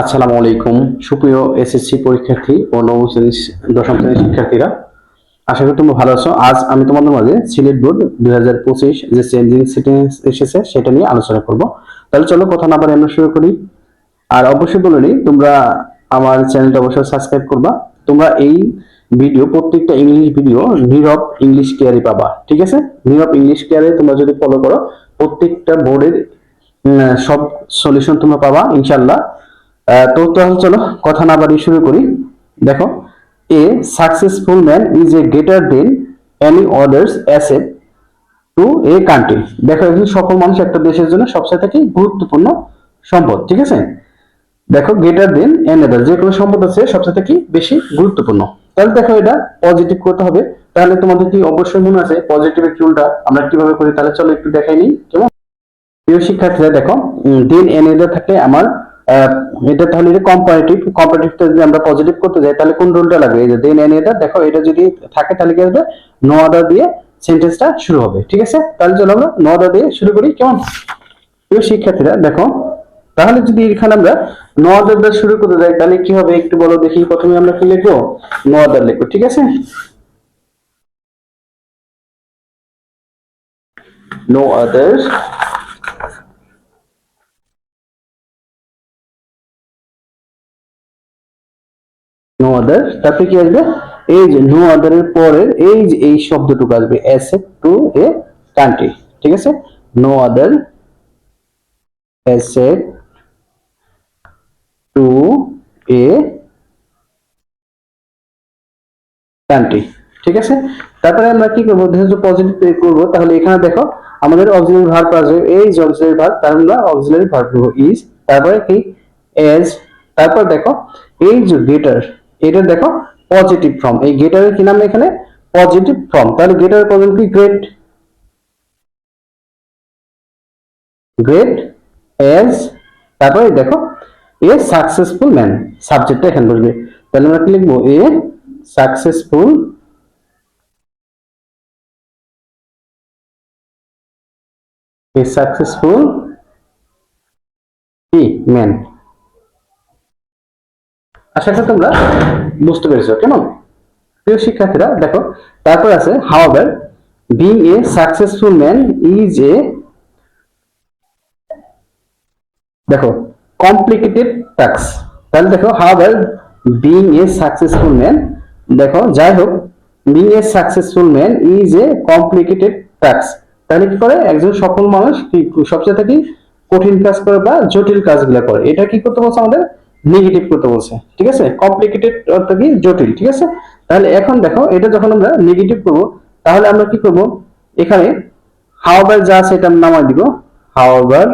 আসসালামু আলাইকুম। সুপ্রিয় এসএসসি পরীক্ষার্থী ও নবম শ্রেণির দশম শ্রেণির শিক্ষার্থীরা, আশা করি তোমরা ভালো আছো। আজ আমি তোমাদের মাঝে সিলেট বোর্ড দুই হাজার পঁচিশ যে চেঞ্জিং সেটিংস এসেছে, সেটা নিয়ে আলোচনা করব। তাহলে চলো কথা না বলে আমরা শুরু করি। আর অবশ্যই বলে নিই, তোমরা আমার চ্যানেলটা অবশ্যই সাবস্ক্রাইব করবা। তোমরা এই ভিডিও, প্রত্যেকটা ইংলিশ ভিডিও নীরব ইংলিশ কেয়ারে পাবা, ঠিক আছে? নীরব ইংলিশ কেয়ারে তোমরা যদি ফলো করো, প্রত্যেকটা বোর্ডের সব সলিউশন তোমরা পাবা ইনশাল্লাহ তো তাহলে চলো কথা না বাড়িয়ে শুরু করি। দেখো a successful man is a greater than any others asset to a country দেখো একজন সফল মানুষ একটা দেশের জন্য সবচেয়ে থেকে গুরুত্বপূর্ণ সম্পদ, ঠিক আছে? দেখো গ্রেটার দেন এন আদার যে কোনো সম্পদ আছে সবচেয়ে থেকে বেশি গুরুত্বপূর্ণ। তাহলে দেখো এটা পজিটিভ করতে হবে। তাহলে তোমাদের কি অবশ্যই মনে আছে পজিটিভ টুলটা আমরা কীভাবে করি? তাহলে চলো একটু দেখাই নিই। কেমন? প্রিয় শিক্ষার্থীরা, দেখো দেন এন এদার থাকলে আমার এটা তাহলে এটা কম্পারেটিভ কম্পারেটিভটা যদি আমরা পজিটিভ করতে যাই, তাহলে কোন রুলটা লাগবে এই যে দেন এন এদার দেখো এটা যদি থাকে তাহলে কি হবে নো আদার দিয়ে সেন্টেন্সটা শুরু হবে, ঠিক আছে? তাহলে চলো আমরা নো আদার দিয়ে শুরু করি, কেমন? প্রিয় শিক্ষার্থীরা, দেখো, তাহলে যদি এখানে আমরা নো আদার দিয়ে শুরু করতে যাই, তাহলে কি হবে একটু বলো দেখি, প্রথমে আমরা কি লিখব? নো আদার লিখব, ঠিক আছে? নো আদার্স নো আদার তারপরে কি আসবে? এই যে নো আদার এর পরের, এই যে এই শব্দটুকু আসবে অ্যাসেট টু এ কান্ট্রি ঠিক আছে? No other asset to a country ঠিক আছে? তারপরে আমরা কি করব? যেহেতু পজিটিভ করব। তাহলে এখানে দেখো, আমাদের অক্সিলারি ভার্ব আসবে এই যে অক্সিলারি ভার্ব তার আমরা অক্সিলারি ভার্ব ইজ তারপরে কি? এজ তারপর দেখো, এই যে গেটার এটা দেখো পজিটিভ ফর্ম এই গেটারের কি নাম এখানে? পজিটিভ ফর্ম তাহলে গেটার পজিটিভ কি? গ্রেট গ্রেট এজ তারপরে দেখো এ সাকসেসফুল ম্যান সাবজেক্টটা এখানে বসবে। তাহলে আমরা কি লিখব? এ সাকসেসফুল a successful কি? ম্যান আশা করি তোমরা বুঝতে পেরেছ, কেমন? প্রিয় শিক্ষার্থীরা, দেখো, তারপর আছে however being a successful man is a দেখো কমপ্লিকেটেড টাস্ক তাহলে দেখো হাওয়ার বিং এ সাকসেসফুল ম্যান দেখো, যাই হোক being a successful man is a complicated task তাহলে কি করে? একজন সফল মানুষ সবচেয়ে থেকে কঠিন কাজ করে বা জটিল কাজগুলো করে? এটা কি করতে বলছে আমাদের? নেগেটিভ করতে বলছে, ঠিক আছে? কমপ্লিকেটেড অর্থ কি? জটিল, ঠিক আছে? তাহলে এখন দেখো, এটা যখন আমরা নেগেটিভ করব, তাহলে আমরা কি করব? এখানে হাওয়ার যা আছে এটা নামাই দিব হাওয়ার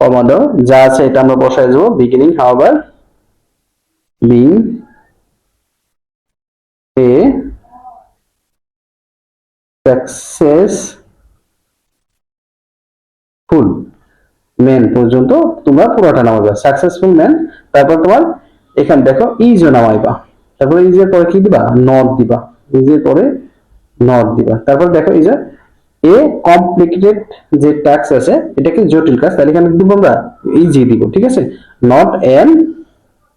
কমান্ডো যা আছে এটা আমরা বসাই দেবো beginning however being a successful man পর্যন্ত তোমরা পুরোটা নামাইবা। সাকসেসফুল ম্যান তারপর তোমার এখানে দেখো ইজও নামাইবা। তারপর ইজের পরে কি দিবা? নট দিবা। ইজের পরে নট দিবা। তারপর দেখো যে এ কমপ্লিকেটেড যে ট্যাক্স আছে এটা কি জটিল কাজ, তাহলে এখানে দিব আমরা? ইজি দিব, ঠিক আছে? নট এন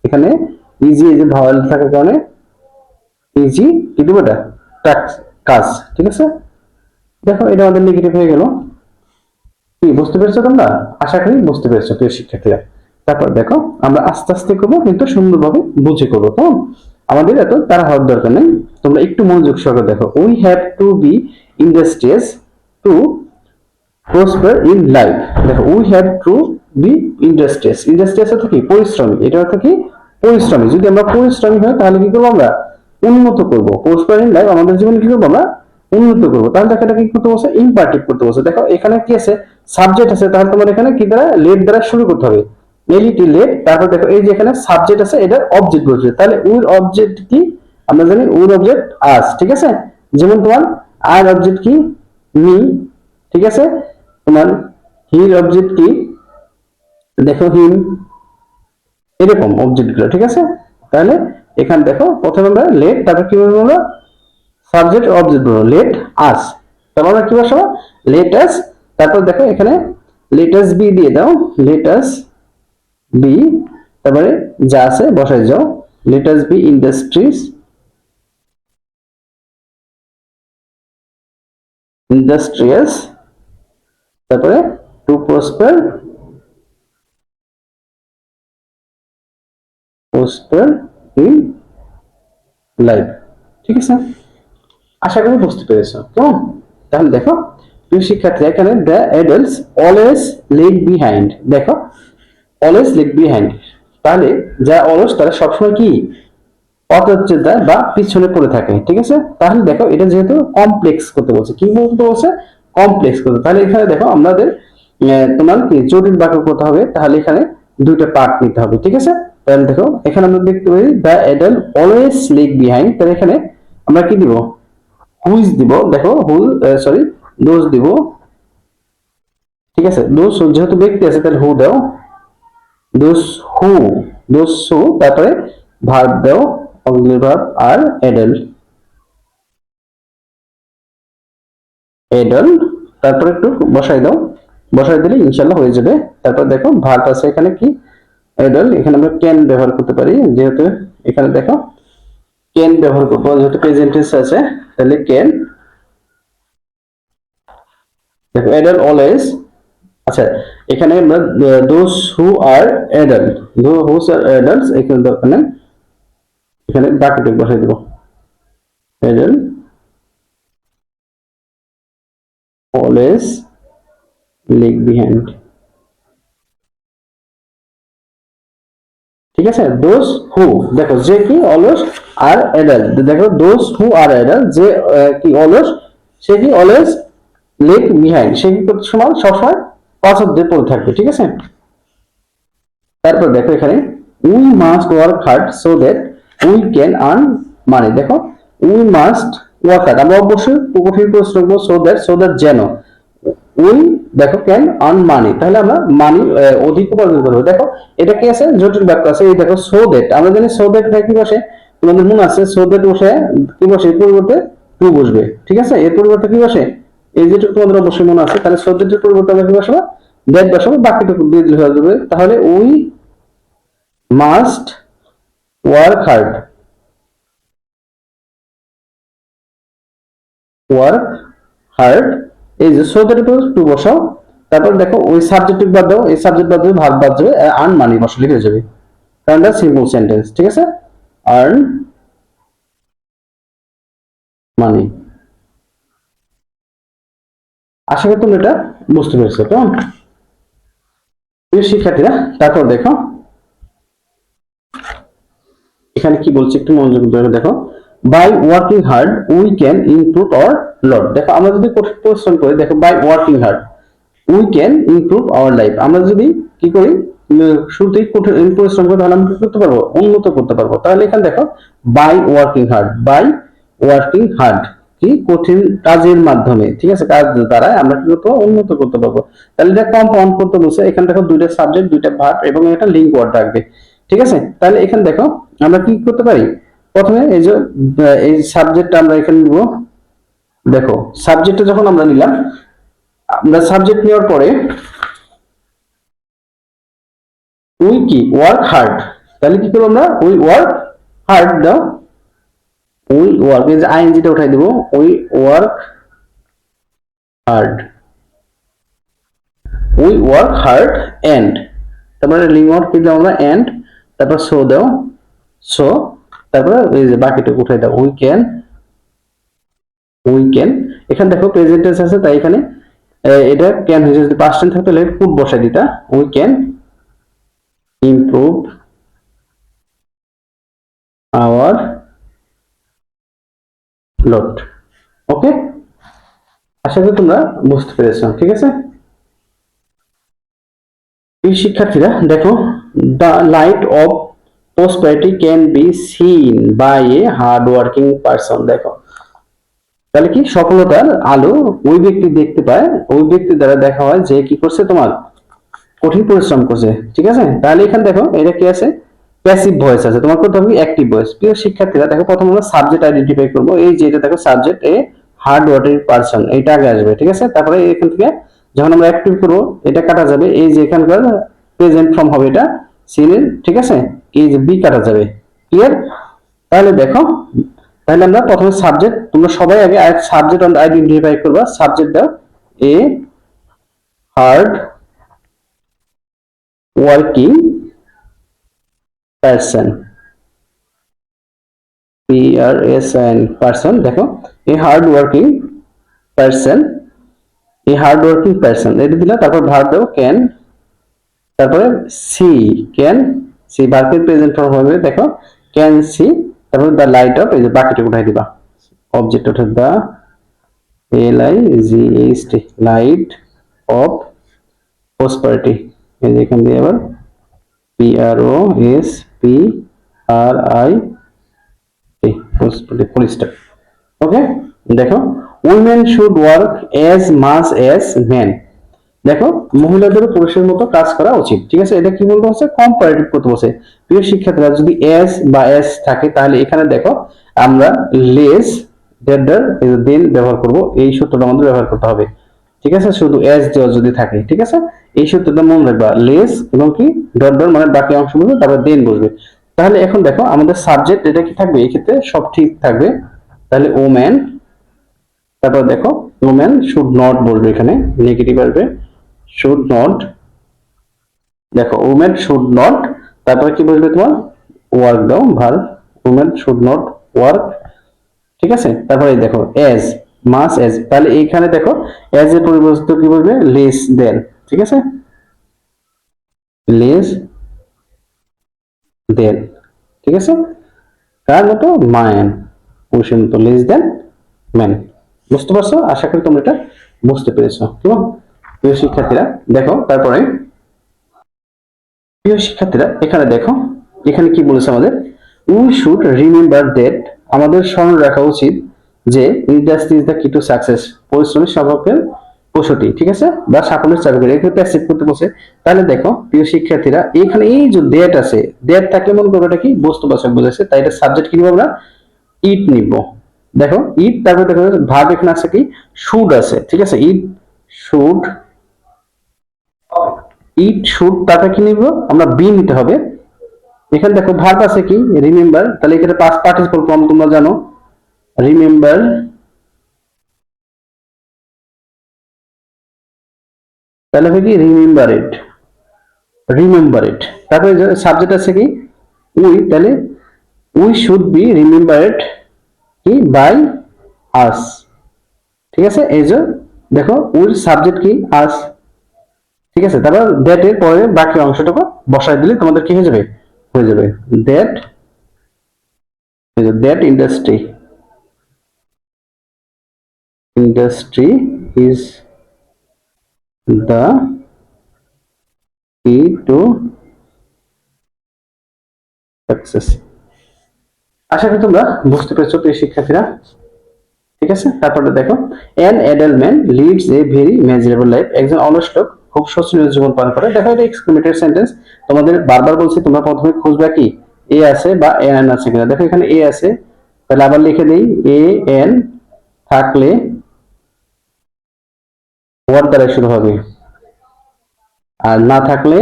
এখানে ইজি এই যে ভাওয়াল থাকার কারণে ইজি কি দিব এটা? কাজ, ঠিক আছে? দেখো এটা আমাদের নেগেটিভ হয়ে গেল। কি, বুঝতে পেরেছ তোমরা? আশা করি বুঝতে পেরেছ, প্রিয় শিক্ষার্থীরা। তারপর দেখো, আমরা আস্তে আস্তে করব, কিন্তু সুন্দরভাবে বুঝে করব কেমন আমাদের এত তারা হওয়ার দরকার নেই। তোমরা একটু মনোযোগ সহকারে দেখো। We have to be industrious to prosper in life দেখো we have to be industrious industrious অর্থ কি? পরিশ্রমী। এটা অর্থ কি? পরিশ্রমী। যদি আমরা পরিশ্রমী হয় তাহলে কি করব আমরা? উন্নত করব। প্রসপার ইন লাইফ আমাদের জীবনে কি করব আমরা? উন্নত করব। তাহলে দেখো এটা কি করতে বলছে ইম্পার্টিভ করতে বলছে দেখো, এখানে কি আছে? সাবজেক্ট আছে, তাহলে তোমার এখানে কি দ্বারা? লেট দ্বারা শুরু করতে হবে। এলিটি লেট তারপর দেখো, এই যে এখানে সাবজেক্ট আছে, এটার অবজেক্ট বলছে। তাহলে উইর অবজেক্ট কি? আমরা জানি উইর অবজেক্ট আস ঠিক আছে? যেমন তোমার আর অবজেক্ট কি? মি ঠিক আছে? তোমার হির অবজেক্ট কি? দেখো হিম এরকম অবজেক্টগুলো, ঠিক আছে? তাহলে এখানে দেখো, প্রথমে আমরা লেট তারপর কি বলব আমরা? সাবজেক্ট অবজেক্ট বলব লেট আস তারপর আমরা কি বসাবো? লেট আস তারপর দেখো এখানে লেটাস বি দিয়ে দাও লেটাস বি তারপরে যা আছে বসাই যাও let us be industries industrious তারপরে to prosper prosper in life ঠিক আছে? আশা করি বুঝতে পেরেছ। কেমন? তাহলে দেখো প্রিয় শিক্ষার্থী এখানে the adults always leave behind দেখো অলওয়েজ লিভ বিহাইন্ড তাহলে যা অলস তারা সবসময় কি? অতচ্ছেদা বা পিছনে পড়ে থাকে, ঠিক আছে? তাহলে দেখো, এটা যেহেতু কমপ্লেক্স করতে বলছে। কি বলতে বলছে? কমপ্লেক্স করতে। তাহলে এখানে দেখো, আমাদের তোমার কি? জটিল বাক্য করতে হবে। তাহলে এখানে দুইটা পার্ট নিতে হবে, ঠিক আছে? তাহলে দেখো, এখানে আমরা দেখতে পারি the adult always leave behind তাহলে এখানে আমরা কি দিব? হুইজ দিব? দেখো হুল সরি দোষ দিব। ঠিক আছে দোষ যেহেতু ব্যক্তি আছে, তাহলে হু দাও। দোষ হু দোষ হু তারপরে ভার্ব দাও অগ্নি আর এডাল্ট এডাল্ট তারপরে একটু বসাই দাও। বসাই দিলে ইনশাল্লাহ হয়ে যাবে। তারপর দেখো ভার্ব আছে এখানে কি? এডাল্ট এখানে আমরা ক্যান ব্যবহার করতে পারি। যেহেতু এখানে দেখো ক্যান ব্যবহার করব। যেহেতু প্রেজেন্টেন্স আছে, তাহলে ক্যান দেখো অ্যাডাল্ট অলওয়েজ আচ্ছা এখানে আমরা দোজ হু আর অ্যাডাল্ট দো হুস আর অ্যাডাল্টস এখানে দোকানে এখানে বাকিটুকু বসাই দেবো। অ্যাডাল্ট অলওয়েজ লিগ বিহাইন্ড ঠিক আছে? দোজ হু দেখো, যে কি অলস আর অ্যাডাল্ট দেখো দোজ হু আর অ্যাডাল্ট যে কি অলস সে কি অলওয়েজ লেক বিহাইন্ড সে কি করতে সময় সবসময় পাঁচক পড়ে থাকবে, ঠিক আছে? তারপর দেখো এখানে we must work hard so that we can earn money দেখো উই মাস্ট ওয়ার্ক হার্ড আমরা অবশ্যই কঠিন প্রশ্ন করব সো দ্যাট সো দ্যাট যেন উই দেখো ক্যান আর্ন মানি তাহলে আমরা মানি অধিক উপার্জন করব। দেখো, এটা কি আছে? জটিল বাক্য আছে। এই দেখো সো দ্যাট আমরা জানি সো দ্যাট কি বসে? তোমাদের মনে আছে সো দ্যাট বসে, কি বসে? পরিবর্তে টু বসবে, ঠিক আছে? এর পরিবর্তে কি বসে? এই যেটুকু তোমাদের অবশ্যই মনে আছে, তাহলে সো দ্যাটের পরিবর্তে আমরা কি বসাবো দ্যাট বসাবো বাকিটুকু দিয়ে দিলে হয়ে যাবে। তাহলে we must work hard work hard এই যে সো দ্যাট টু বসাও তারপর দেখো ওই সাবজেক্ট বাদ দাও, এই সাবজেক্ট বাদ দেবে ভাগ বাদ যাবে আর্ন মানি বসলে হয়ে যাবে। কারণ এটা সিম্পল সেন্টেন্স ঠিক আছে? আর্ন মানি আশা করি তুমি এটা বুঝতে পেরেছ কেমন প্রিয় শিক্ষার্থীরা, তারপর দেখো। এখানে কি বলছে একটু মনোযোগ দেখো। By working hard we can improve our lot দেখো, আমরা যদি কঠিন পরিশ্রম করি, দেখো by working hard we can improve our life আমরা যদি কি করি শুরুতেই কঠিন পরিশ্রম করি, তাহলে আমরা করতে পারব? উন্নত করতে পারব। তাহলে এখানে দেখো by working hard by working hard কি কঠিন কাজের মাধ্যমে, ঠিক আছে, কাজ দ্বারা আমরা কি করতে উন্নত করতে পারব। তাহলে এটা কম্পাউন্ড করতে বলছে, এখানে দেখো দুইটা সাবজেক্ট দুইটা ভার্ব এবং এটা লিঙ্ক ওয়ার্ড রাখবে ঠিক আছে? তাহলে এখানে দেখো, আমরা কি করতে পারি? প্রথমে এই যে এই সাবজেক্টটা আমরা এখানে নিব। দেখো সাবজেক্টটা যখন আমরা নিলাম, আমরা সাবজেক্ট নেওয়ার পরে উই কি? ওয়ার্ক হার্ড তাহলে কি করব আমরা? উই ওয়ার্ক হার্ড দাও। উই ওয়ার্ক এই যে আইএনজিটা উঠাই দিব we work hard we work hard and তারপরে ওয়ার্ক কি দাও আমরা এন্ড তারপর সো দাও সো তারপরে এই যে বাকিটুকু উঠাই দাও উই ক্যান উই ক্যান এখানে দেখো প্রেজেন্ট টেন্স আছে, তাই এখানে এটা ক্যান হয়েছে, যদি পাস্ট টেন্স থাকতো তাহলে কুড বসাই দিতা we can improve our load okay আশা করি তোমরা বুঝতে পেরেছ, ঠিক আছে? এই শিক্ষার্থীরা, দেখো the light of prosperity can be seen by a hard working person দেখো। তাহলে কি? সফলতার আলো ওই ব্যক্তি দেখতে পায়, ওই ব্যক্তি দ্বারা দেখা হয় যে কি করছে তোমার? কঠিন পরিশ্রম করছে, ঠিক আছে? তাহলে এখানে দেখো, এটা কি আছে? প্যাসিভ ভয়েস আছে। তোমার করতে হবে অ্যাক্টিভ ভয়েস প্রিয় শিক্ষার্থীরা, দেখো প্রথম আমরা সাবজেক্ট আইডেন্টিফাই করব। এই যে এটা দেখো subject a hard working person এইটা আগে আসবে, ঠিক আছে? তারপরে এখান থেকে যখন আমরা অ্যাক্টিভ করব, এটা কাটা যাবে। এই যে এখানকার প্রেজেন্ট ফর্ম হবে এটা সিনের ঠিক আছে? এই যে বি কাটা যাবে। ক্লিয়ার তাহলে দেখো, তাহলে আমরা প্রথমে সাবজেক্ট তোমরা সবাই আগে সাবজেক্ট আইডেন্টিফাই করবা। সাবজেক্ট দাও a hard working person P R S N person দেখো a hard working person a hard working person এটা দিলা তারপর ভার্ব দাও ক্যান তারপরে সি ক্যান সি ভার্বের প্রেজেন্ট ফর্ম হবে, দেখো ক্যান সি তারপর দ্য লাইট অফ এই যে বাকিটা উঠাই দিবা অবজেক্ট ওঠে the L I G H T light of prosperity এই যে এখান দিয়ে আবার P R O S P R I okay দেখো women should work as much as men দেখো মহিলাদের পুরুষের মতো কাজ করা উচিত, ঠিক আছে? এটা কি বলতে হচ্ছে? কম্পারেটিভ করতে বলছে। প্রিয় শিক্ষার্থীরা, যদি এস বা এস থাকে, তাহলে এখানে দেখো, আমরা লেস দেন ব্যবহার করব। এই সূত্রটা আমাদের ব্যবহার করতে হবে। ঠিক আছে? শুধু এস দেওয়া যদি থাকে, ঠিক আছে? এই সূত্রটা মনে রাখবা লেস এবং কি? ডট ডট মানে বাকি অংশ বুঝবে তারপর দেন বুঝবে তাহলে এখন দেখো, আমাদের সাবজেক্ট এটা কি থাকবে? এই ক্ষেত্রে সব ঠিক থাকবে। তাহলে ওম্যান তারপর দেখো ওম্যান শুড নট বলবে এখানে নেগেটিভ আসবে। শুড নট দেখো উমেন শুড নট তারপর কি বলবে তোমার? ওয়ার্ক দাও ভালো। উমেন শুড নট ওয়ার্ক ঠিক আছে? তারপরে দেখো এজ মাস এজ তাহলে এইখানে দেখো এজ এর পরিবর্তে কি বলবে? লেস দেন, ঠিক আছে? লেস দেন, ঠিক আছে? কার মতো? ম্যান। পুরুষের মতো লেস দেন, ম্যান। বুঝতে পারছ? আশা করি তোমরা এটা বুঝতে পেরেছ। কেমন প্রিয় শিক্ষার্থীরা, দেখো, তারপরে প্রিয় শিক্ষার্থীরা, এখানে দেখো, এখানে কি বলেছে আমাদের? উই শুড রিমেম্বার দ্যাট আমাদের স্মরণ রাখা উচিত যে industry is the key to success পরিশ্রমের স্বভাবের কৌশলটি ঠিক আছে? বা সাফল্যের চাবিকাঠি এখানে প্যাসিভ করতে বসে তাহলে দেখো, প্রিয় শিক্ষার্থীরা এখানে এই যে ডেট আছে ডেট থাকলে মনে করব এটা কি? বস্তুবাচক বোঝাচ্ছে তাই এটা সাবজেক্ট কি নিব আমরা? ইট নিব। দেখো ইট তারপরে দেখো ভাব এখানে আছে কি? শুড আছে, ঠিক আছে? ইট শুড ইট শুড তারপরে কি নিব? আমরা বি নিতে হবে। এখানে দেখো ভার্ব আছে কি? রিমেম্বার তাহলে এখানে পাঁচ পার্টিসিপল ফর্ম তোমরা জানো। রিমেম্বার তাহলে হবে কি? রিমেম্বার ইট রিমেম্বার ইট তারপরে সাবজেক্ট আছে কি? উই তাহলে উই শুড বি রিমেম্বারেড কি? বাই আস ঠিক আছে? এই যে, দেখো উইল সাবজেক্ট কি? আস ঠিক আছে? তারপর দ্যাট এর পরে বাকি অংশটুকু বসায় দিলে তোমাদের কি হয়ে যাবে? হয়ে যাবে that that industry industry is the key to success. আশা করি তোমরা বুঝতে পেরেছ, প্রিয় শিক্ষার্থীরা। ঠিক আছে? তারপরে দেখো। An adult man leads a very measurable life একজন অলস লোক খুব শোচনীয় জীবন পালন করে। দেখো এটা এক্সক্লেমেটরি সেন্টেন্স তোমাদের বারবার বলছি, তোমরা প্রথমে খুঁজবা কি? এ আছে বা এন আছে কিনা। দেখো এখানে এ আছে। তাহলে আবার লিখে দিই। এ এন থাকলে ওয়ার্ড দ্বারা শুরু হবে। আর না থাকলে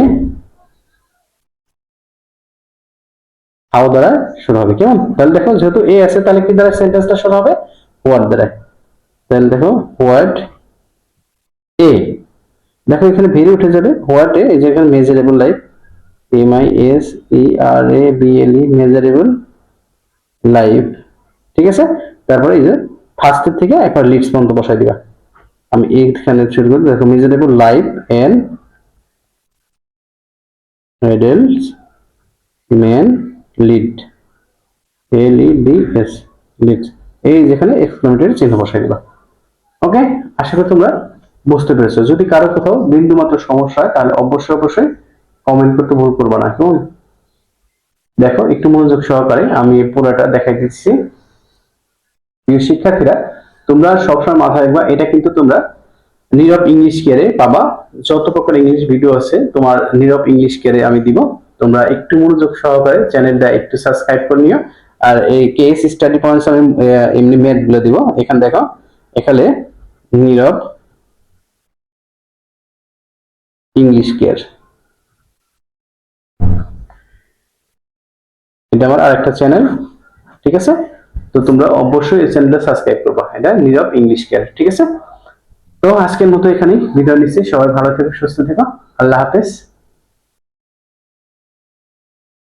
হাও দ্বারা শুরু হবে। কেমন? তাহলে দেখো, যেহেতু এ আছে, তাহলে কি দ্বারা সেন্টেন্সটা শুরু হবে? ওয়ার্ড দ্বারা। তাহলে দেখো, ওয়ার্ড এ দেখো, এখানে ভেরি উঠে যাবে। হোয়াট এ যে এখানে measurable life M I S E R A B L E measurable life ঠিক আছে? তারপরে এই যে ফার্স্টের থেকে একবার লিপস পর্যন্ত বসাই দিবা। আমি এইখানে শুরু করি দেখো measurable life and adults, men lead L E D S lead এই যেখানে এক্সক্লেমেটরি চিহ্ন বসাই দিবা। ওকে আশা করি তোমরা বুঝতে পেরেছ। যদি কারও কোথাও বিন্দু মাত্র সমস্যা হয়, তাহলে অবশ্যই অবশ্যই কমেন্ট করতে ভুল করবে না, কেমন? দেখো, একটু মনোযোগ সহকারে আমি পুরোটা দেখাই দিচ্ছি। শিক্ষার্থীরা তোমরা সবসময় মাথায় রাখবা, এটা কিন্তু তোমরা নীরব ইংলিশ কেয়ারে পাবা। যত প্রকার ইংলিশ ভিডিও আছে, তোমার নীরব ইংলিশ কেয়ারে আমি দিব। তোমরা একটু মনোযোগ সহকারে চ্যানেলটা একটু সাবস্ক্রাইব করে নিও। আর এই কেস স্টাডি পয়েন্টস আমি এমনি ম্যাথ দিব। এখানে দেখো, এখানে নীরব ইংলিশ কেয়ার এটা আমার আরেকটা চ্যানেল ঠিক আছে? তো তোমরা অবশ্যই এই চ্যানেলটা সাবস্ক্রাইব করবা। এটা নীরব ইংলিশ কেয়ার ঠিক আছে? তো আজকের মতো এখানেই ভিডিও নিচ্ছি। সবাই ভালো থেকো, সুস্থ থেকো। আল্লাহ হাফেজ।